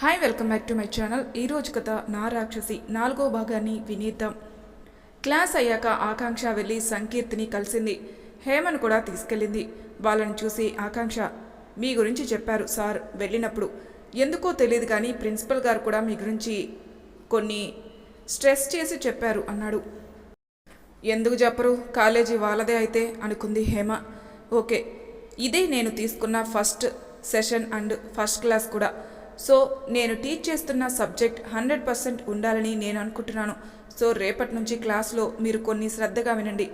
Hi welcome back to my channel ఈరోజు కథ నా రాక్షసి నాలుగో భాగాన్ని వినేద్దాం. క్లాస్ అయ్యాక ఆకాంక్ష వెళ్ళి సంకీర్తిని కలిసింది. హేమను కూడా తీసుకెళ్ళింది. వాళ్ళని చూసి ఆకాంక్ష మీ గురించి చెప్పారు సార్ వెళ్ళినప్పుడు. ఎందుకో తెలియదు కానీ ప్రిన్సిపల్ గారు కూడా మీ గురించి కొన్ని స్ట్రెస్ చేసి చెప్పారు అన్నాడు. ఎందుకు చెప్పరు? కాలేజీ వాళ్ళదే అయితే అనుకుంది హేమ. ఓకే ఇదే నేను తీసుకున్న first session and first class కూడా. సో నేను టీచ్ చేస్తున్న సబ్జెక్ట్ హండ్రెడ్ పర్సెంట్ ఉండాలని నేను అనుకుంటున్నాను. సో రేపటి నుంచి క్లాస్లో మీరు కొన్ని శ్రద్ధగా వినండి.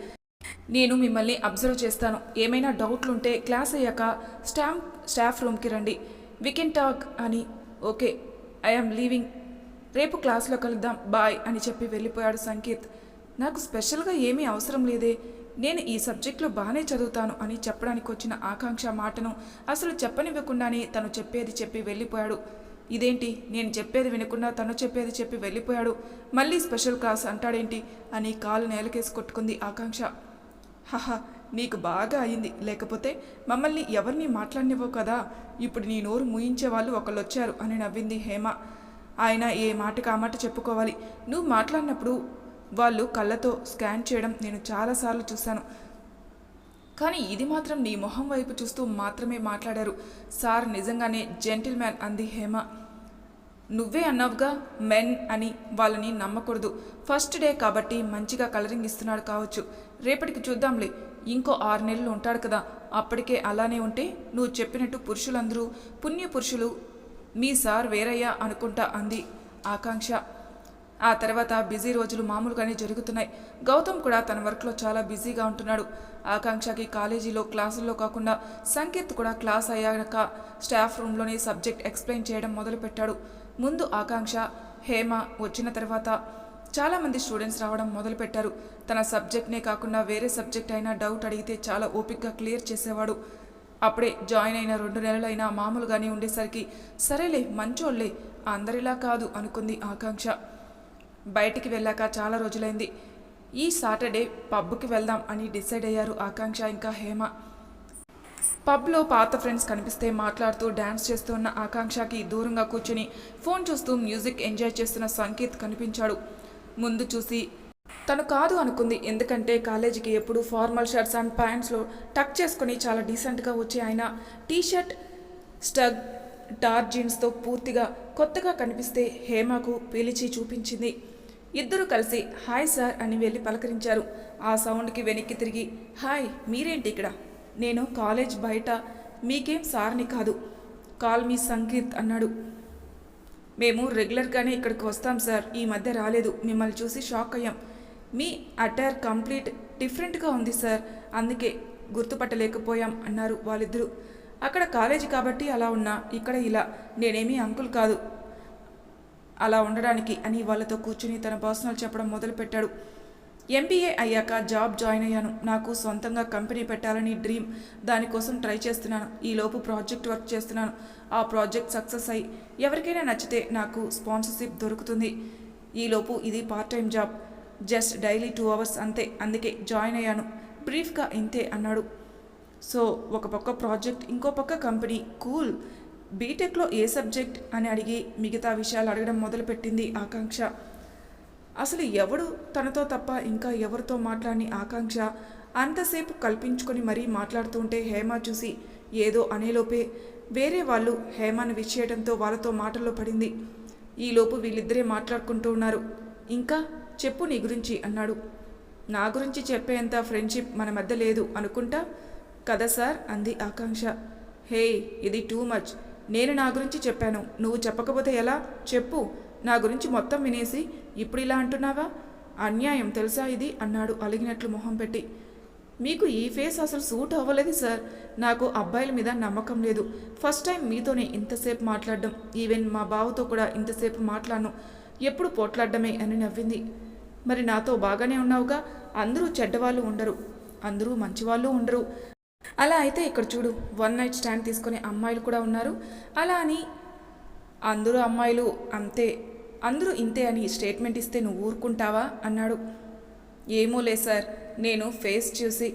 నేను మిమ్మల్ని అబ్జర్వ్ చేస్తాను. ఏమైనా డౌట్లు ఉంటే క్లాస్ అయ్యాక స్టాంప్ స్టాఫ్ రూమ్కి రండి. వి కెన్ టాక్ అని ఓకే ఐఎమ్ లీవింగ్ రేపు క్లాస్లో కలుద్దాం. బాయ్ అని చెప్పి వెళ్ళిపోయాడు సంకేత్. నాకు స్పెషల్గా ఏమీ అవసరం లేదే. నేను ఈ సబ్జెక్ట్లో బాగానే చదువుతాను అని చెప్పడానికి వచ్చిన ఆకాంక్ష మాటను అసలు చెప్పనివ్వకుండానే తను చెప్పేది చెప్పి వెళ్ళిపోయాడు. ఇదేంటి? నేను చెప్పేది వినకుండా తను చెప్పేది చెప్పి వెళ్ళిపోయాడు. మళ్ళీ స్పెషల్ క్లాస్ అంటాడేంటి? అని కాలు నేలకేసి కొట్టుకుంది ఆకాంక్ష. హహ నీకు బాగా అయింది. లేకపోతే మమ్మల్ని ఎవరిని మాట్లాడినవో కదా? ఇప్పుడు నీ నోరు ముయించే వాళ్ళు ఒకళ్ళు వచ్చారు అని నవ్వింది హేమ. ఆయన ఏ మాటకు ఆ మాట చెప్పుకోవాలి? నువ్వు మాట్లాడినప్పుడు వాళ్ళు కళ్ళతో స్కాన్ చేయడం నేను చాలాసార్లు చూశాను. కానీ ఇది మాత్రం నీ మొహం వైపు చూస్తూ మాత్రమే మాట్లాడారు. సార్ నిజంగానే జెంటిల్ మ్యాన్ అంది హేమ. నువ్వే అన్నావుగా మెన్ అని వాళ్ళని నమ్మకూడదు. ఫస్ట్ డే కాబట్టి మంచిగా కలరింగ్ ఇస్తున్నాడు కావచ్చు. రేపటికి చూద్దాంలే. ఇంకో ఆరు నెలలు ఉంటాడు కదా. అప్పటికే అలానే ఉంటే నువ్వు చెప్పినట్టు పురుషులందరూ పుణ్య పురుషులు మీ సార్ వేరయ్యా అనుకుంటా అంది ఆకాంక్ష. ఆ తర్వాత బిజీ రోజులు మామూలుగానే జరుగుతున్నాయి. గౌతమ్ కూడా తన వర్క్లో చాలా బిజీగా ఉంటున్నాడు. ఆకాంక్షకి కాలేజీలో క్లాసుల్లో కాకుండా సంకేత్ కూడా క్లాస్ అయ్యాక స్టాఫ్ రూమ్లోనే సబ్జెక్ట్ ఎక్స్ప్లెయిన్ చేయడం మొదలుపెట్టాడు. ముందు ఆకాంక్ష హేమ వచ్చిన తర్వాత చాలామంది స్టూడెంట్స్ రావడం మొదలుపెట్టారు. తన సబ్జెక్ట్నే కాకుండా వేరే సబ్జెక్ట్ అయినా డౌట్ అడిగితే చాలా ఓపిక్గా క్లియర్ చేసేవాడు. అప్పుడే జాయిన్ అయిన రెండు నెలలైనా మామూలుగానే ఉండేసరికి సరేలే మంచోళ్ళే అందరిలా కాదు అనుకుంది ఆకాంక్ష. బయటికి వెళ్ళాక చాలా రోజులైంది. ఈ సాటర్డే పబ్కి వెళ్దాం అని డిసైడ్ అయ్యారు ఆకాంక్ష ఇంకా హేమ. పబ్లో పాత ఫ్రెండ్స్ కనిపిస్తే మాట్లాడుతూ డ్యాన్స్ చేస్తూ ఉన్న ఆకాంక్షకి దూరంగా కూర్చుని ఫోన్ చూస్తూ మ్యూజిక్ ఎంజాయ్ చేస్తున్న సంకేత్ కనిపించాడు. ముందు చూసి తను కాదు అనుకుంది. ఎందుకంటే కాలేజీకి ఎప్పుడు ఫార్మల్ షర్ట్స్ అండ్ ప్యాంట్స్లో టక్ చేసుకుని చాలా డీసెంట్గా వచ్చే ఆయన. టీ షర్ట్ స్టగ్ డార్క్ జీన్స్తో పూర్తిగా కొత్తగా కనిపిస్తే హేమకు పిలిచి చూపించింది. ఇద్దరు కలిసి హాయ్ సార్ అని వెళ్ళి పలకరించారు. ఆ సౌండ్కి వెనక్కి తిరిగి హాయ్ మీరేంటి ఇక్కడ? నేను కాలేజ్ బయట మీకేం సార్ని కాదు. కాల్ మీ సంగీత్ అన్నాడు. మేము రెగ్యులర్గానే ఇక్కడికి వస్తాం సార్ ఈ మధ్య రాలేదు మిమ్మల్ని చూసి షాక్ అయ్యాం. మీ అటైర్ కంప్లీట్ డిఫరెంట్గా ఉంది సార్ అందుకే గుర్తుపట్టలేకపోయాం అన్నారు వాళ్ళిద్దరూ. అక్కడ కాలేజీ కాబట్టి అలా ఉన్నా ఇక్కడ ఇలా నేనేమీ అంకుల్ కాదు. అలా ఉండడానికి అని వాళ్ళతో కూర్చుని తన పర్సనల్ చెప్పడం మొదలుపెట్టాడు. ఎంబీఏ అయ్యాక జాబ్ జాయిన్ అయ్యాను. నాకు సొంతంగా కంపెనీ పెట్టాలని డ్రీమ్ దానికోసం ట్రై చేస్తున్నాను. ఈలోపు ప్రాజెక్ట్ వర్క్ చేస్తున్నాను. ఆ ప్రాజెక్ట్ సక్సెస్ అయ్యి ఎవరికైనా నచ్చితే నాకు స్పాన్సర్షిప్ దొరుకుతుంది. ఈలోపు ఇది part time job just daily two hours అంతే. అందుకే జాయిన్ అయ్యాను. బ్రీఫ్గా ఇంతే అన్నాడు. సో ఒక పక్క ప్రాజెక్ట్ ఇంకో పక్క కంపెనీ కూల్ బీటెక్లో ఏ సబ్జెక్ట్ అని అడిగి మిగతా విషయాలు అడగడం మొదలుపెట్టింది ఆకాంక్ష. అసలు ఎవడు తనతో తప్ప ఇంకా ఎవరితో మాట్లాడిని ఆకాంక్ష? అంతసేపు కల్పించుకొని మరీ మాట్లాడుతుంటే హేమ చూసి ఏదో అనేలోపే వేరే వాళ్ళు హేమను విచ్చేయడంతో వాళ్ళతో మాటల్లో పడింది. ఈలోపు వీళ్ళిద్దరే మాట్లాడుకుంటూ ఉన్నారు. ఇంకా చెప్పు నీ గురించి అన్నాడు. నా గురించి చెప్పేంత ఫ్రెండ్షిప్ మన మధ్య లేదు అనుకుంటా? కదా సార్ అంది ఆకాంక్ష. హే ఇది టూ మచ్. నేను నా గురించి చెప్పాను. నువ్వు చెప్పకపోతే ఎలా? చెప్పు. నా గురించి మొత్తం వినేసి ఇప్పుడు ఇలా అంటున్నావా? అన్యాయం తెలుసా ఇది? అన్నాడు అలిగినట్లు మొహం పెట్టి. మీకు ఈ ఫేస్ అసలు సూట్ అవ్వలేదు సార్. నాకు అబ్బాయిల మీద నమ్మకం లేదు. ఫస్ట్ టైం మీతోనే ఇంతసేపు మాట్లాడడం. ఈవెన్ మా బావతో కూడా ఇంతసేపు మాట్లాడను. ఎప్పుడు పోట్లాడడమే అని నవ్వింది. మరి నాతో బాగానే ఉన్నావుగా? అందరూ చెడ్డవాళ్ళు ఉండరు. అందరూ మంచివాళ్ళు ఉండరు. అలా అయితే ఇక్కడ చూడు వన్ నైట్ స్టాండ్ తీసుకునే అమ్మాయిలు కూడా ఉన్నారు. అలా అని అందరూ అమ్మాయిలు అంతే అందరూ ఇంతే అని స్టేట్మెంట్ ఇస్తే నువ్వు ఊరుకుంటావా? అన్నాడు. ఏమో లే సార్ నేను ఫేస్ చూసి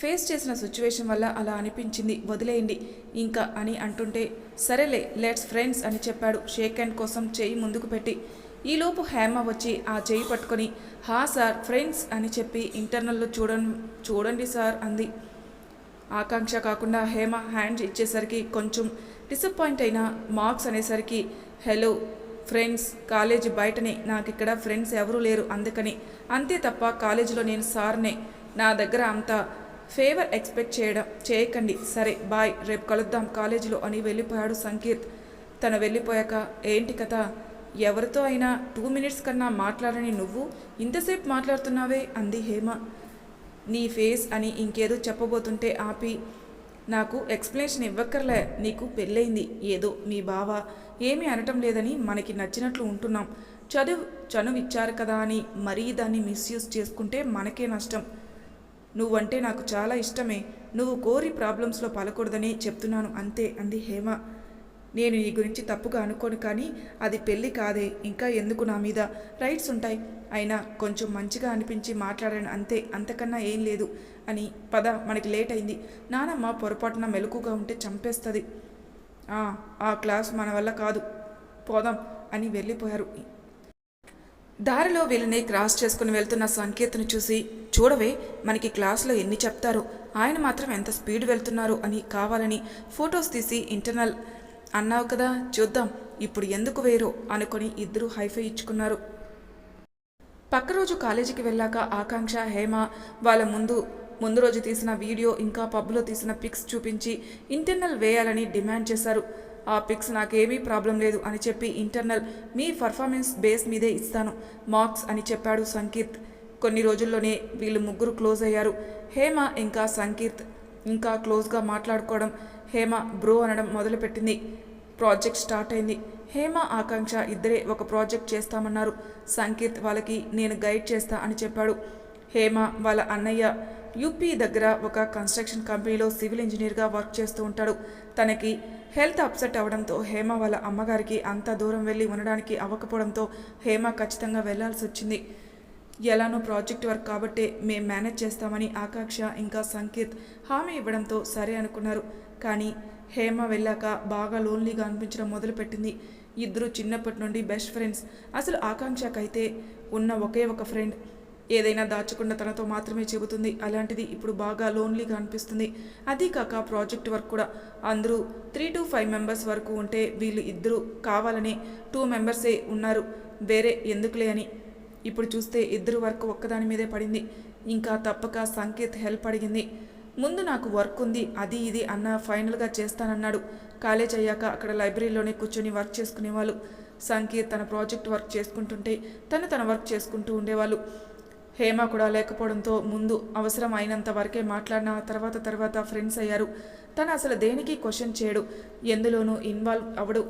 ఫేస్ చేసిన సిచ్యువేషన్ వల్ల అలా అనిపించింది వదిలేయండి ఇంకా అని అంటుంటే సరేలే లెట్స్ ఫ్రెండ్స్ అని చెప్పాడు. షేక్ హ్యాండ్ కోసం చేయి ముందుకు పెట్టి ఈలోపు హేమ వచ్చి ఆ చేయి పట్టుకొని హా సార్ ఫ్రెండ్స్ అని చెప్పి ఇంటర్నల్లో చూడ చూడండి సార్ అంది. ఆకాంక్ష కాకుండా హేమ హ్యాండ్ ఇచ్చేసరికి కొంచెం డిసప్పాయింట్ అయిన మార్క్స్ అనేసరికి హలో ఫ్రెండ్స్ కాలేజీ బయటనే నాకు ఇక్కడ ఫ్రెండ్స్ ఎవరూ లేరు అందుకని అంతే తప్ప కాలేజీలో నేను సార్నే నా దగ్గర అంత ఫేవర్ ఎక్స్పెక్ట్ చేయడం చేయకండి సరే బాయ్ రేపు కలుద్దాం కాలేజీలో అని వెళ్ళిపోయాడు సంకీర్త్ తను వెళ్ళిపోయాక ఏంటి కథ? ఎవరితో అయినా టూ మినిట్స్ కన్నా మాట్లాడని నువ్వు? ఇంతసేపు మాట్లాడుతున్నావే? అంది హేమ. నీ ఫేస్ అని ఇంకేదో చెప్పబోతుంటే ఆపి నాకు ఎక్స్ప్లెనేషన్ ఇవ్వక్కర్లే నీకు పెళ్ళయింది ఏదో మీ బావ. ఏమీ అనటం లేదని మనకి నచ్చినట్లు ఉంటున్నాం. చదువు చనువిచ్చారు కదా అని మరీ దాన్ని మిస్యూజ్ చేసుకుంటే మనకే నష్టం. నువ్వంటే నాకు చాలా ఇష్టమే. నువ్వు కోరి ప్రాబ్లమ్స్లో పలకూడదని చెప్తున్నాను అంతే అంది హేమ. నేను ఈ గురించి తప్పుగా అనుకోను కానీ అది పెళ్ళి కాదే ఇంకా ఎందుకు నా మీద? రైట్స్ ఉంటాయి. అయినా కొంచెం మంచిగా అనిపించి మాట్లాడాను అంతే అంతకన్నా ఏం లేదు అని. పద మనకి లేట్ అయింది. నానమ్మ పొరపాటున మెలకుగా ఉంటే చంపేస్తుంది. "ఆ, ఆ క్లాస్ మన వల్ల కాదు. పోదాం అని వెళ్ళిపోయారు. దారిలో వీళ్ళని క్రాస్ చేసుకుని వెళ్తున్న సంకేత్ను చూసి చూడవే మనకి క్లాస్లో ఎన్ని చెప్తారో. ఆయన మాత్రం ఎంత స్పీడ్ వెళ్తున్నారు అని కావాలని ఫొటోస్ తీసి ఇంటర్నల్ అన్నావు కదా చూద్దాం ఇప్పుడు ఎందుకు వేరో? అనుకొని ఇద్దరు హైఫై ఇచ్చుకున్నారు. పక్క రోజు కాలేజీకి వెళ్ళాక ఆకాంక్ష హేమ వాళ్ళ ముందు ముందు రోజు తీసిన వీడియో ఇంకా పబ్లో తీసిన పిక్స్ చూపించి ఇంటర్నల్ వేయాలని డిమాండ్ చేశారు. ఆ పిక్స్ నాకేమీ ప్రాబ్లం లేదు అని చెప్పి ఇంటర్నల్ మీ పర్ఫార్మెన్స్ బేస్ మీదే ఇస్తాను మార్క్స్ అని చెప్పాడు సంకీర్త్. కొన్ని రోజుల్లోనే వీళ్ళు ముగ్గురు క్లోజ్ అయ్యారు. హేమ ఇంకా సంకీర్త్ ఇంకా క్లోజ్గా మాట్లాడుకోవడం హేమ బ్రో అనడం మొదలుపెట్టింది. ప్రాజెక్ట్ స్టార్ట్ అయింది. హేమ ఆకాంక్ష ఇద్దరే ఒక ప్రాజెక్ట్ చేస్తామన్నారు. సంకీర్త్ వాళ్ళకి నేను గైడ్ చేస్తా అని చెప్పాడు. హేమ వాళ్ళ అన్నయ్య యూపీ దగ్గర ఒక కన్స్ట్రక్షన్ కంపెనీలో సివిల్ ఇంజనీర్గా వర్క్ చేస్తూ ఉంటాడు. తనకి హెల్త్ అప్సెట్ అవడంతో హేమ వాళ్ళ అమ్మగారికి అంత దూరం వెళ్ళి ఉండడానికి అవ్వకపోవడంతో హేమ ఖచ్చితంగా వెళ్ళాల్సి వచ్చింది. ఎలానో ప్రాజెక్ట్ వర్క్ కాబట్టే మేం మేనేజ్ చేస్తామని ఆకాంక్ష ఇంకా సంకేత్ హామీ ఇవ్వడంతో సరే అనుకున్నారు. కానీ హేమ వెళ్ళాక బాగా లోన్లీగా అనిపించడం మొదలుపెట్టింది. ఇద్దరు చిన్నప్పటి నుండి బెస్ట్ ఫ్రెండ్స్. అసలు ఆకాంక్షకైతే ఉన్న ఒకే ఒక ఫ్రెండ్. ఏదైనా దాచకుండా తనతో మాత్రమే చెబుతుంది. అలాంటిది ఇప్పుడు బాగా లోన్లీగా అనిపిస్తుంది. అదీ కాక ప్రాజెక్ట్ వర్క్ కూడా. అందరూ త్రీ టు ఫైవ్ మెంబర్స్ వరకు ఉంటే వీళ్ళు ఇద్దరు కావాలని టూ మెంబర్సే ఉన్నారు. వేరే ఎందుకులే అని. ఇప్పుడు చూస్తే ఇద్దరు వర్క్ ఒక్కదాని మీదే పడింది. ఇంకా తప్పక సంకేత్ హెల్ప్ అడిగింది. ముందు నాకు వర్క్ ఉంది అది ఇది అన్న ఫైనల్గా చేస్తానన్నాడు. కాలేజ్ అయ్యాక అక్కడ లైబ్రరీలోనే కూర్చొని వర్క్ చేసుకునేవాళ్ళు. సంకీర్ తన ప్రాజెక్ట్ వర్క్ చేసుకుంటుంటే తను తన వర్క్ చేసుకుంటూ ఉండేవాళ్ళు. హేమ కూడా లేకపోవడంతో ముందు అవసరం అయినంత వరకే మాట్లాడిన తర్వాత తర్వాత ఫ్రెండ్స్ అయ్యారు. తను అసలు దేనికి క్వశ్చన్ చేయడు ఎందులోనూ ఇన్వాల్వ్ అవడు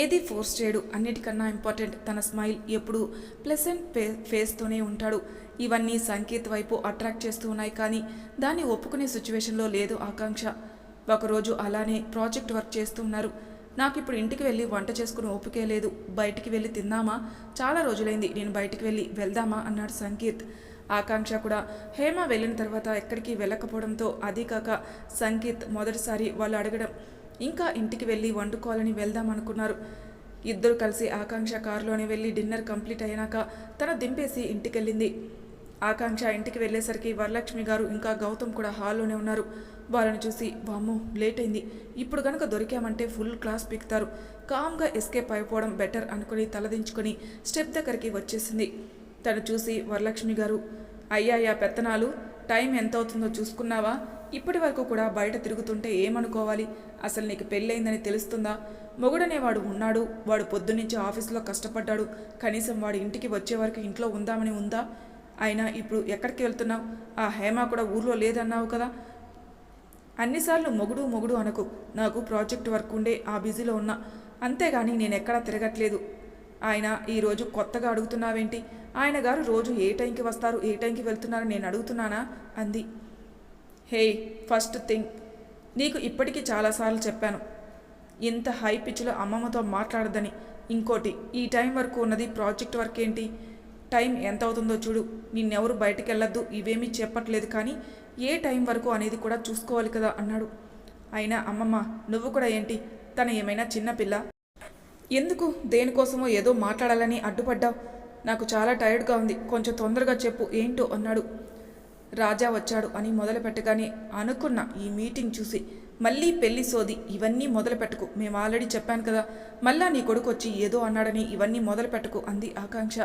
ఏది ఫోర్స్ చేయడు అన్నిటికన్నా ఇంపార్టెంట్ తన స్మైల్ ఎప్పుడు ప్లెసెంట్ ఫే ఫేస్తోనే ఉంటాడు. ఇవన్నీ సంకేత్ వైపు అట్రాక్ట్ చేస్తూ ఉన్నాయి కానీ దాన్ని ఒప్పుకునే సిచ్యువేషన్లో లేదు ఆకాంక్ష. ఒకరోజు అలానే ప్రాజెక్ట్ వర్క్ చేస్తున్నారు. నాకు ఇప్పుడు ఇంటికి వెళ్ళి వంట చేసుకుని ఓపికే లేదు. బయటికి వెళ్ళి తిందామా? చాలా రోజులైంది. నేను బయటికి వెళ్ళి వెళ్దామా? అన్నాడు సంకేత్. ఆకాంక్ష కూడా హేమ వెళ్ళిన తర్వాత ఎక్కడికి వెళ్ళకపోవడంతో అదీ కాక సంకేత్ మొదటిసారి వాళ్ళు అడగడం ఇంకా ఇంటికి వెళ్ళి వండుకోవాలని వెళ్దాం అనుకున్నారు ఇద్దరు కలిసి ఆకాంక్ష కారులోనే వెళ్ళి డిన్నర్ కంప్లీట్ అయినాక తన దింపేసి ఇంటికెళ్ళింది. ఆకాంక్ష ఇంటికి వెళ్ళేసరికి వరలక్ష్మి గారు ఇంకా గౌతమ్ కూడా హాల్లోనే ఉన్నారు. వాళ్ళని చూసి బామ్మో లేట్ అయింది. ఇప్పుడు కనుక దొరికామంటే ఫుల్ క్లాస్ పీకుతారు. కామ్గా ఎస్కేప్ అయిపోవడం బెటర్ అనుకుని తలదించుకొని స్టెప్ దగ్గరికి వచ్చేసింది. తను చూసి వరలక్ష్మి గారు అయ్యాయా పెత్తనాలు టైం ఎంత అవుతుందో చూసుకున్నావా? ఇప్పటి వరకు కూడా బయట తిరుగుతుంటే ఏమనుకోవాలి? అసలు నీకు పెళ్ళయిందని తెలుస్తుందా? మొగుడనేవాడు ఉన్నాడు. వాడు పొద్దున్నుంచి ఆఫీస్లో కష్టపడ్డాడు. కనీసం వాడు ఇంటికి వచ్చే వరకు ఇంట్లో ఉందామని ఉందా? అయినా ఇప్పుడు ఎక్కడికి వెళ్తున్నావు? ఆ హేమ కూడా ఊర్లో లేదన్నావు కదా. అన్నిసార్లు మొగుడు మొగుడు అనకు. నాకు ప్రాజెక్ట్ వర్క్ ఉండే ఆ బిజీలో ఉన్నా. అంతేగాని నేను ఎక్కడా తిరగట్లేదు. ఆయన ఈరోజు కొత్తగా అడుగుతున్నావేంటి? ఆయన గారు రోజు ఏ టైంకి వస్తారు ఏ టైంకి వెళ్తున్నారని నేను అడుగుతున్నానా? అంది. Hey first thing. నీకు ఇప్పటికీ చాలాసార్లు చెప్పాను. ఇంత హై పిచ్లో అమ్మమ్మతో మాట్లాడదని ఇంకోటి ఈ టైం వరకు ఉన్నది ప్రాజెక్ట్ వర్క్ ఏంటి? టైం ఎంత అవుతుందో చూడు. నిన్నెవరు బయటికి వెళ్ళొద్దు ఇవేమీ చెప్పట్లేదు కానీ ఏ టైం వరకు అనేది కూడా చూసుకోవాలి కదా అన్నాడు. అయినా అమ్మమ్మ నువ్వు కూడా ఏంటి? తన ఏమైనా చిన్నపిల్ల ఎందుకు? దేనికోసమో ఏదో మాట్లాడాలని అడ్డుపడ్డావు. నాకు చాలా టైర్డ్గా ఉంది. కొంచెం తొందరగా చెప్పు. ఏంటో అన్నాడు. రాజా వచ్చాడు అని మొదలు పెట్టగానే అనుకున్న ఈ మీటింగ్ చూసి మళ్ళీ పెళ్ళి సోది ఇవన్నీ మొదలుపెట్టుకు మేము ఆల్రెడీ చెప్పాను కదా. మళ్ళా నీ కొడుకు వచ్చి ఏదో అన్నాడని ఇవన్నీ మొదలుపెట్టుకు అంది ఆకాంక్ష.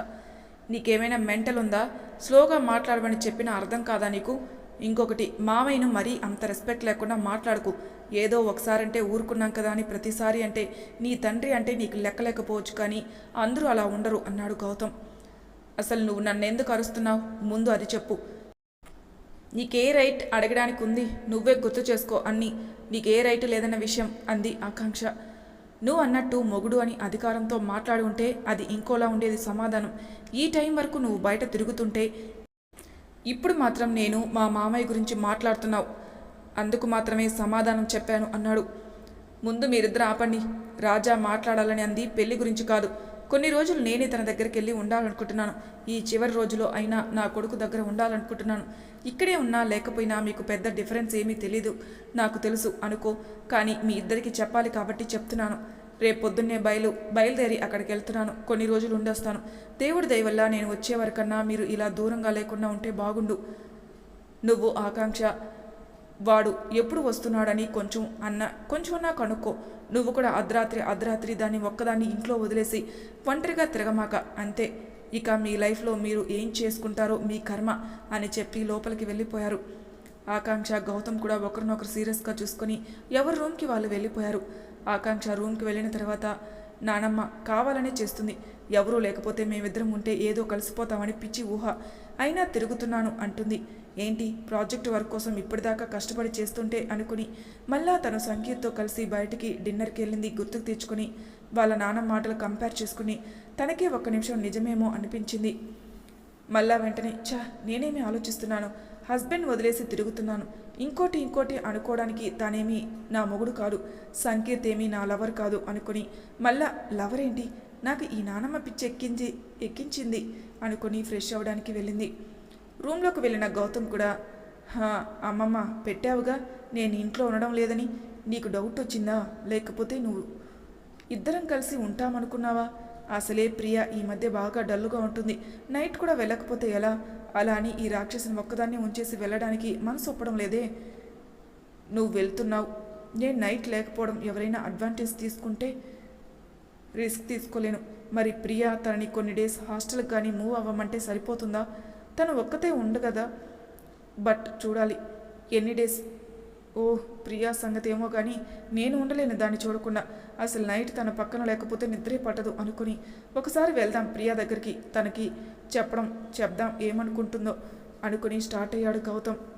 నీకేమైనా మెంటల్ ఉందా స్లోగా మాట్లాడమని చెప్పిన అర్థం కాదా నీకు? ఇంకొకటి మావయ్యను మరీ అంత రెస్పెక్ట్ లేకుండా మాట్లాడుకు. ఏదో ఒకసారంటే ఊరుకున్నాం కదా అని ప్రతిసారి అంటే నీ తండ్రి అంటే నీకు లెక్కలేకపోవచ్చు కానీ అందరూ అలా ఉండరు అన్నాడు గౌతమ్. అసలు నువ్వు నన్నెందుకు అరుస్తున్నావు? ముందు అది చెప్పు. నీకే రైట్ అడగడానికి ఉంది నువ్వే గుర్తు చేసుకో అన్ని. నీకే రైట్ లేదన్న విషయం అంది ఆకాంక్ష. నువ్వు అన్నట్టు మొగుడు అని అధికారంతో మాట్లాడి ఉంటే అది ఇంకోలా ఉండేది సమాధానం. ఈ టైం వరకు నువ్వు బయట తిరుగుతుంటే ఇప్పుడు మాత్రం నేను మా మామయ్య గురించి మాట్లాడుతున్నావు. అందుకు మాత్రమే సమాధానం చెప్పాను అన్నాడు. ముందు మీరిద్దరు ఆపండి. రాజా మాట్లాడాలని అంది. పెళ్ళి గురించి కాదు. కొన్ని రోజులు నేనే తన దగ్గరికి వెళ్ళి ఉండాలనుకుంటున్నాను. ఈ చివరి రోజులో అయినా నా కొడుకు దగ్గర ఉండాలనుకుంటున్నాను. ఇక్కడే ఉన్నా లేకపోయినా మీకు పెద్ద డిఫరెన్స్ ఏమీ తెలీదు. నాకు తెలుసు అనుకో. కానీ మీ ఇద్దరికి చెప్పాలి కాబట్టి చెప్తున్నాను. రేపు పొద్దున్నే బయలు బయలుదేరి అక్కడికి వెళ్తున్నాను. కొన్ని రోజులు ఉండొస్తాను. దేవుడి దయవల్ల నేను వచ్చే వరకన్నా మీరు ఇలా దూరంగా లేకుండా ఉంటే బాగుండు. నువ్వు ఆకాంక్ష వాడు ఎప్పుడు వస్తున్నాడని కొంచెం అన్న కొంచెం నా కనుక్కో. నువ్వు కూడా అర్ధరాత్రి అర్ధరాత్రి దాన్ని ఒక్కదాన్ని ఇంట్లో వదిలేసి ఒంటరిగా తిరగమాక అంతే. ఇక మీ లైఫ్లో మీరు ఏం చేసుకుంటారో మీ కర్మ అని చెప్పి లోపలికి వెళ్ళిపోయారు. ఆకాంక్ష గౌతమ్ కూడా ఒకరినొకరు సీరియస్గా చూసుకొని ఎవరి రూమ్కి వాళ్ళు వెళ్ళిపోయారు. ఆకాంక్ష రూమ్కి వెళ్ళిన తర్వాత నానమ్మ కావాలనే చేస్తుంది. ఎవరూ లేకపోతే మేమిద్దరం ఉంటే ఏదో కలిసిపోతామని పిచ్చి ఊహ. అయినా తిరుగుతున్నాను అంటుంది. ఏంటి? ప్రాజెక్ట్ వర్క్ కోసం ఇప్పటిదాకా కష్టపడి చేస్తుంటే అనుకుని మళ్ళా తను సంగీత్తో కలిసి బయటికి డిన్నర్కి వెళ్ళింది గుర్తుకు తెచ్చుకొని వాళ్ళ నాన్న మాటలు కంపేర్ చేసుకుని తనకే ఒక్క నిమిషం నిజమేమో అనిపించింది. మళ్ళా వెంటనే చా నేనేమి ఆలోచిస్తున్నాను. హస్బెండ్ వదిలేసి తిరుగుతున్నాను. ఇంకోటి ఇంకోటి అనుకోవడానికి తానేమి నా మొగుడు కాదు. సంకీర్త్ ఏమీ నా లవర్ కాదు అనుకుని మళ్ళా లవర్ ఏంటి? నాకు ఈ నానమ్మ పిచ్చి ఎక్కించి ఎక్కించింది అనుకుని ఫ్రెష్ అవ్వడానికి వెళ్ళింది. రూమ్లోకి వెళ్ళిన గౌతమ్ కూడా "హా, అమ్మమ్మ పెట్టావుగా నేను ఇంట్లో ఉండడం లేదని నీకు డౌట్ వచ్చిందా? లేకపోతే నువ్వు ఇద్దరం కలిసి ఉంటామనుకున్నావా? అసలే ప్రియ ఈ మధ్య బాగా డల్లుగా ఉంటుంది. నైట్ కూడా వెళ్ళకపోతే ఎలా? అలా అని ఈ రాక్షసుని ఒక్కదాన్ని ఉంచేసి వెళ్ళడానికి మనసు ఒప్పడం లేదే. నువ్వు వెళ్తున్నావు. నేను నైట్ లేకపోవడం ఎవరైనా అడ్వాంటేజ్ తీసుకుంటే రిస్క్ తీసుకోలేను. మరి ప్రియా తనని కొన్ని డేస్ హాస్టల్కి కానీ మూవ్ అవ్వమంటే సరిపోతుందా? తను ఒక్కతే ఉండగదా బట్ చూడాలి. ఎన్ని డేస్? ఓ ప్రియా సంగతి ఏమో కానీ నేను ఉండలేను దాన్ని చూడకుండా. అసలు నైట్ తన పక్కన లేకపోతే నిద్రే పట్టదు అనుకుని ఒకసారి వెళ్దాం ప్రియా దగ్గరికి. తనకి చెప్పడం చెప్దాం ఏమనుకుంటుందో అనుకుని స్టార్ట్ అయ్యాడు గౌతమ్.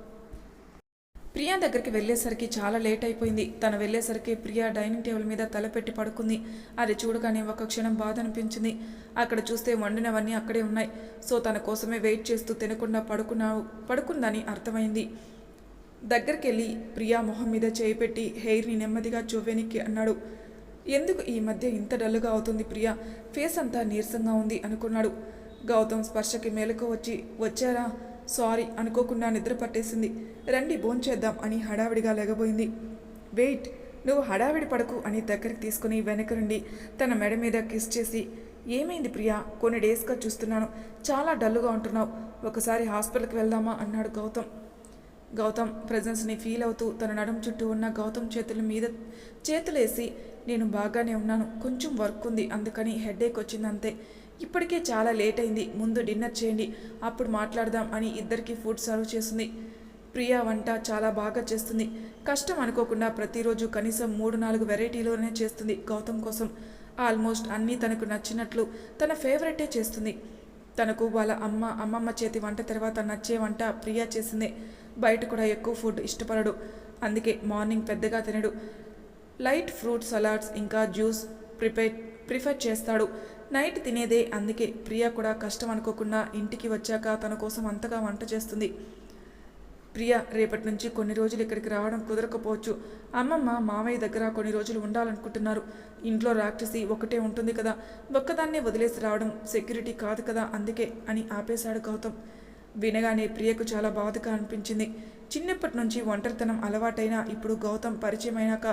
ప్రియా దగ్గరికి వెళ్ళేసరికి చాలా లేట్ అయిపోయింది. తను వెళ్ళేసరికి ప్రియా డైనింగ్ టేబుల్ మీద తలపెట్టి పడుకుంది. అది చూడగానే ఒక క్షణం బాధ అనిపించింది. అక్కడ చూస్తే వండినవన్నీ అక్కడే ఉన్నాయి. సో తన కోసమే వెయిట్ చేస్తూ తినకుండా పడుకున్నావు పడుకుందని అర్థమైంది. దగ్గరికి వెళ్ళి ప్రియా మొహం మీద చేయి పెట్టి హెయిర్ని నెమ్మదిగా చువ్వెనికి అన్నాడు. ఎందుకు ఈ మధ్య ఇంత డల్లుగా అవుతుంది ప్రియా? ఫేస్ అంతా నీరసంగా ఉంది అనుకున్నాడు. గౌతమ్ స్పర్శకి మేలకు వచ్చి వచ్చారా? సారీ అనుకోకుండా నిద్ర పట్టేసింది. రండి భోంచేద్దాం అని హడావిడిగా లెగబోయింది. వెయిట్ నువ్వు హడావిడి పడకు అని దగ్గరికి తీసుకుని వెనక నుండి తన మెడ మీద కిస్ చేసి ఏమైంది ప్రియా? కొన్ని డేస్గా చూస్తున్నాను. చాలా డల్లుగా ఉంటున్నావు. ఒకసారి హాస్పిటల్కి వెళ్దామా? అన్నాడు గౌతమ్. గౌతమ్ ప్రజెన్స్ని ఫీల్ అవుతూ తన నడుం చుట్టూ ఉన్న గౌతమ్ చేతుల మీద చేతులేసి నేను బాగానే ఉన్నాను. కొంచెం వర్క్ ఉంది అందుకని హెడేక్ వచ్చిందంతే. ఇప్పటికే చాలా లేట్ అయింది. ముందు డిన్నర్ చేయండి అప్పుడు మాట్లాడదాం అని ఇద్దరికి ఫుడ్ సర్వ్ చేస్తుంది. ప్రియా వంట చాలా బాగా చేస్తుంది. కష్టం అనుకోకుండా ప్రతిరోజు కనీసం మూడు నాలుగు వెరైటీలోనే చేస్తుంది గౌతమ్ కోసం. ఆల్మోస్ట్ అన్నీ తనకు నచ్చినట్లు తన ఫేవరెటే చేస్తుంది. తనకు వాళ్ళ అమ్మ అమ్మమ్మ చేతి వంట తర్వాత నచ్చే వంట ప్రియా చేసిందే. బయట కూడా ఎక్కువ ఫుడ్ ఇష్టపడడు. అందుకే మార్నింగ్ పెద్దగా తినడు. లైట్ ఫ్రూట్ సలాడ్స్ ఇంకా జ్యూస్ ప్రిపేర్ ప్రిఫర్ చేస్తాడు. నైట్ తినేదే. అందుకే ప్రియా కూడా కష్టం అనుకోకుండా ఇంటికి వచ్చాక తన కోసం అంతగా వంట చేస్తుంది. ప్రియ రేపటి నుంచి కొన్ని రోజులు ఇక్కడికి రావడం కుదరకపోవచ్చు. అమ్మమ్మ మామయ్య దగ్గర కొన్ని రోజులు ఉండాలనుకుంటున్నారు. ఇంట్లో రాక్షసి ఒకటే ఉంటుంది కదా. ఒక్కదాన్నే వదిలేసి రావడం సెక్యూరిటీ కాదు కదా అందుకే అని ఆపేశాడు గౌతమ్. వినగానే ప్రియకు చాలా బాధగా అనిపించింది. చిన్నప్పటి నుంచి ఒంటరితనం అలవాటైనా ఇప్పుడు గౌతమ్ పరిచయమైనాక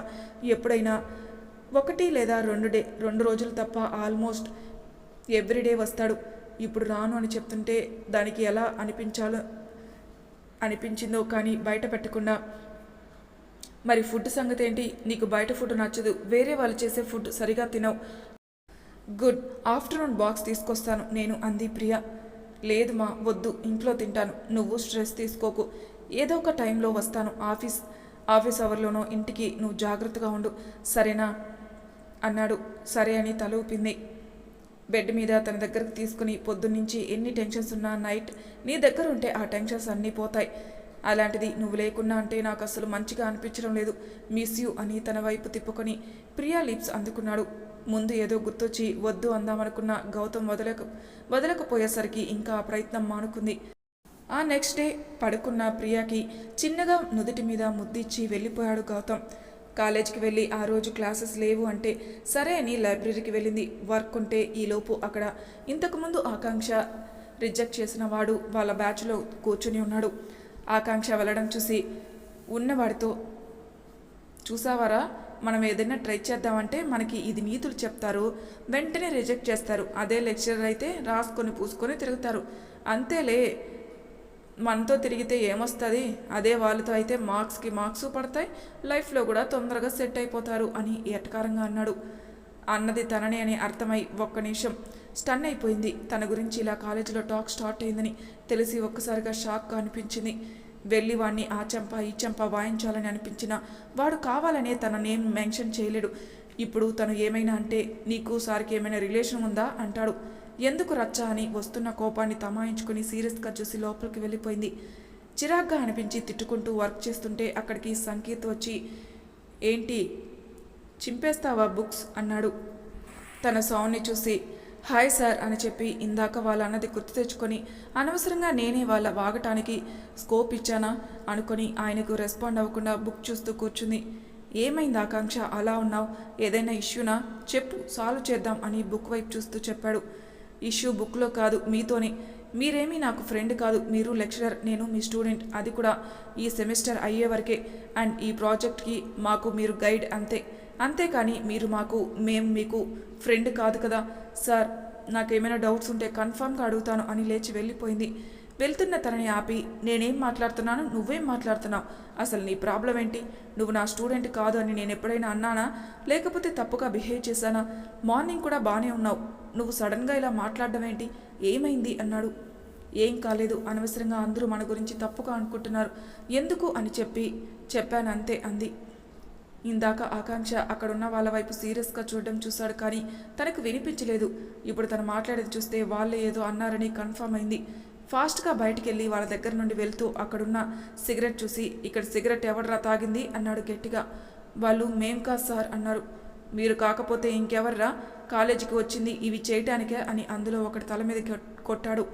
ఎప్పుడైనా ఒకటి లేదా రెండు డే రెండు రోజులు తప్ప ఆల్మోస్ట్ ఎవ్రీడే వస్తాడు. ఇప్పుడు రాను అని చెప్తుంటే దానికి ఎలా అనిపించాలో అనిపించిందో కానీ బయట పెట్టకుండా. మరి ఫుడ్ సంగతి ఏంటి? నీకు బయట ఫుడ్ నచ్చదు. వేరే వాళ్ళు చేసే ఫుడ్ సరిగా తినవు. గుడ్. ఆఫ్టర్నూన్ బాక్స్ తీసుకొస్తాను. నేను అంది ప్రియ. లేదు మా వద్దు. ఇంట్లో తింటాను. నువ్వు స్ట్రెస్ తీసుకోకు. ఏదో ఒక టైంలో వస్తాను. ఆఫీస్ ఆఫీస్ అవర్లోనో ఇంటికి నువ్వు జాగ్రత్తగా ఉండు. సరేనా? అన్నాడు. సరే అని తల ఊపింది. బెడ్ మీద తన దగ్గరకు తీసుకుని పొద్దున్నుంచి ఎన్ని టెన్షన్స్ ఉన్నా నైట్ నీ దగ్గర ఉంటే ఆ టెన్షన్స్ అన్నీ పోతాయి. అలాంటిది నువ్వు లేకున్నా అంటే నాకు అసలు మంచిగా అనిపించడం లేదు. మిస్ యూ అని తన వైపు తిప్పుకొని ప్రియా లిప్స్ అందుకున్నాడు. ముందు ఏదో గుర్తొచ్చి వద్దు అందామనుకున్న గౌతమ్ వదలక వదలకపోయేసరికి ఇంకా ఆ ప్రయత్నం మానుకుంది. ఆ నెక్స్ట్ డే పడుకున్న ప్రియాకి చిన్నగా నుదుటి మీద ముద్దిచ్చి వెళ్ళిపోయాడు గౌతమ్. కాలేజీకి వెళ్ళి ఆ రోజు క్లాసెస్ లేవు అంటే సరే అని లైబ్రరీకి వెళ్ళింది. వర్క్ ఉంటే ఈలోపు అక్కడ ఇంతకుముందు ఆకాంక్ష రిజెక్ట్ చేసిన వాడు వాళ్ళ బ్యాచ్లో కూర్చుని ఉన్నాడు. ఆకాంక్ష వెళ్ళడం చూసి ఉన్నవాడితో చూసావారా? మనం ఏదైనా ట్రై చేద్దామంటే మనకి ఇది నీతులు చెప్తారు. వెంటనే రిజెక్ట్ చేస్తారు. అదే లెక్చరర్ అయితే రాసుకొని పూసుకొని తిరుగుతారు. అంతేలే మనతో తిరిగితే ఏమొస్తుంది? అదే వాళ్ళతో అయితే మార్క్స్కి మార్క్స్ పడతాయి లైఫ్లో కూడా తొందరగా సెట్ అయిపోతారు అని ఎటకారంగా అన్నాడు. అన్నది తననే అని అర్థమై ఒక్క నిమిషం స్టన్ అయిపోయింది. తన గురించి ఇలా కాలేజీలో టాక్ స్టార్ట్ అయిందని తెలిసి ఒక్కసారిగా షాక్గా అనిపించింది. వెళ్ళి వాడిని ఆ చెంప ఈ చెంప వాయించాలని అనిపించిన వాడు కావాలనే తన నేమ్ మెన్షన్ చేయలేడు. ఇప్పుడు తను ఏమైనా అంటే నీకు సార్కి ఏమైనా రిలేషన్ ఉందా? అంటాడు. ఎందుకు రచ్చ అని వస్తున్న కోపాన్ని తమాయించుకుని సీరియస్గా చూసి లోపలికి వెళ్ళిపోయింది. చిరాగ్గా అనిపించి తిట్టుకుంటూ వర్క్ చేస్తుంటే అక్కడికి సంకేత్ వచ్చి ఏంటి? చింపేస్తావా బుక్స్? అన్నాడు. తన సౌండ్ని చూసి హాయ్ సార్ అని చెప్పి ఇందాక వాళ్ళ అన్నది గుర్తు తెచ్చుకొని అనవసరంగా నేనే వాళ్ళ వాగటానికి స్కోప్ ఇచ్చానా? అనుకొని ఆయనకు రెస్పాండ్ అవ్వకుండా బుక్ చూస్తూ కూర్చుంది. ఏమైంది ఆకాంక్ష? అలా ఉన్నావు? ఏదైనా ఇష్యూనా? చెప్పు సాల్వ్ చేద్దాం అని బుక్ వైపు చూస్తూ చెప్పాడు. ఇష్యూ బుక్లో కాదు మీతోనే. మీరేమీ నాకు ఫ్రెండ్ కాదు మీరు లెక్చరర్ నేను మీ స్టూడెంట్. అది కూడా ఈ సెమిస్టర్ అయ్యే వరకే. అండ్ ఈ ప్రాజెక్ట్కి మాకు మీరు గైడ్ అంతే. అంతేకాని మీరు మాకు మేము మీకు ఫ్రెండ్ కాదు కదా. సార్ నాకేమైనా డౌట్స్ ఉంటే కన్ఫామ్గా అడుగుతాను అని లేచి వెళ్ళిపోయింది. వెళ్తున్న తనని ఆపి నేనేం మాట్లాడుతున్నాను? నువ్వేం మాట్లాడుతున్నావు? అసలు నీ ప్రాబ్లం ఏంటి? నువ్వు నా స్టూడెంట్ కాదు అని నేను ఎప్పుడైనా అన్నానా? లేకపోతే తప్పుగా బిహేవ్ చేశానా? మార్నింగ్ కూడా బాగానే ఉన్నావు. నువ్వు సడన్గా ఇలా మాట్లాడడం ఏంటి? ఏమైంది? అన్నాడు. ఏం కాలేదు. అనవసరంగా అందరూ మన గురించి తప్పుగా అనుకుంటున్నారు. ఎందుకు? అని చెప్పి చెప్పాను అంతే అంది. ఇందాక ఆకాంక్ష అక్కడున్న వాళ్ళ వైపు సీరియస్గా చూడడం చూశాడు కానీ తనకు వినిపించలేదు. ఇప్పుడు తను మాట్లాడేది చూస్తే వాళ్ళే ఏదో అన్నారని కన్ఫర్మ్ అయింది. ఫాస్ట్గా బయటికి వెళ్ళి వాళ్ళ దగ్గర నుండి వెళ్తూ అక్కడున్న సిగరెట్ చూసి ఇక్కడ సిగరెట్ ఎవడరా తాగింది? అన్నాడు గట్టిగా. వాళ్ళు మేం కాదు సార్ అన్నారు. మీరు కాకపోతే ఇంకెవర్రా? కాలేజీకి వచ్చింది ఇవి చేయటానికే అని అందులో ఒకటి తల మీద కొట్టాడు.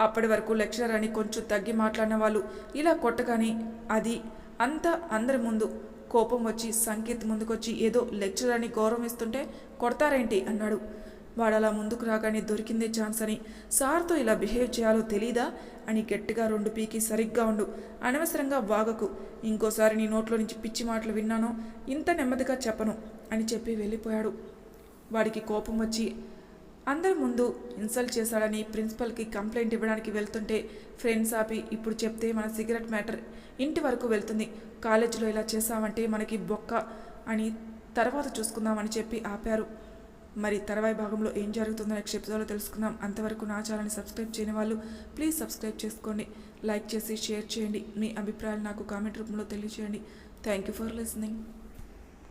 అప్పటి వరకు లెక్చరర్ అని కొంచెం తగ్గి మాట్లాడిన వాళ్ళు ఇలా కొట్టగానే అది అంతా అందరి ముందు. కోపం వచ్చి సంకేత్ ముందుకొచ్చి ఏదో లెక్చరర్ అని గౌరవిస్తుంటే కొడతారేంటి అన్నాడు. వాడు అలా ముందుకు రాగానే దొరికిందే ఛాన్స్ అని సార్తో ఇలా బిహేవ్ చేయాలో తెలీదా? అని గట్టిగా రెండు పీకి సరిగ్గా ఉండు. అనవసరంగా వాగకు. ఇంకోసారి నీ నోట్లో నుంచి పిచ్చి మాటలు విన్నానో ఇంత నెమ్మదిగా చెప్పను. అని చెప్పి వెళ్ళిపోయాడు. వాడికి కోపం వచ్చి అందరి ముందు ఇన్సల్ట్ చేశాడని ప్రిన్సిపల్కి కంప్లైంట్ ఇవ్వడానికి వెళ్తుంటే ఫ్రెండ్స్ ఆపి ఇప్పుడు చెప్తే మన సిగరెట్ మ్యాటర్ ఇంటి వరకు వెళ్తుంది. కాలేజీలో ఇలా చేశామంటే మనకి బొక్క అని తర్వాత చూసుకుందామని చెప్పి ఆపారు. మరి తర్వాయి భాగంలో ఏం జరుగుతుందో నెక్స్ట్ ఎపిసోడ్లో తెలుసుకుందాం. అంతవరకు నా ఛానల్ని సబ్స్క్రైబ్ చేయని వాళ్ళు ప్లీజ్ సబ్స్క్రైబ్ చేసుకోండి. లైక్ చేసి షేర్ చేయండి. మీ అభిప్రాయాలు నాకు కామెంట్ రూపంలో తెలియచేయండి. Thank you for listening.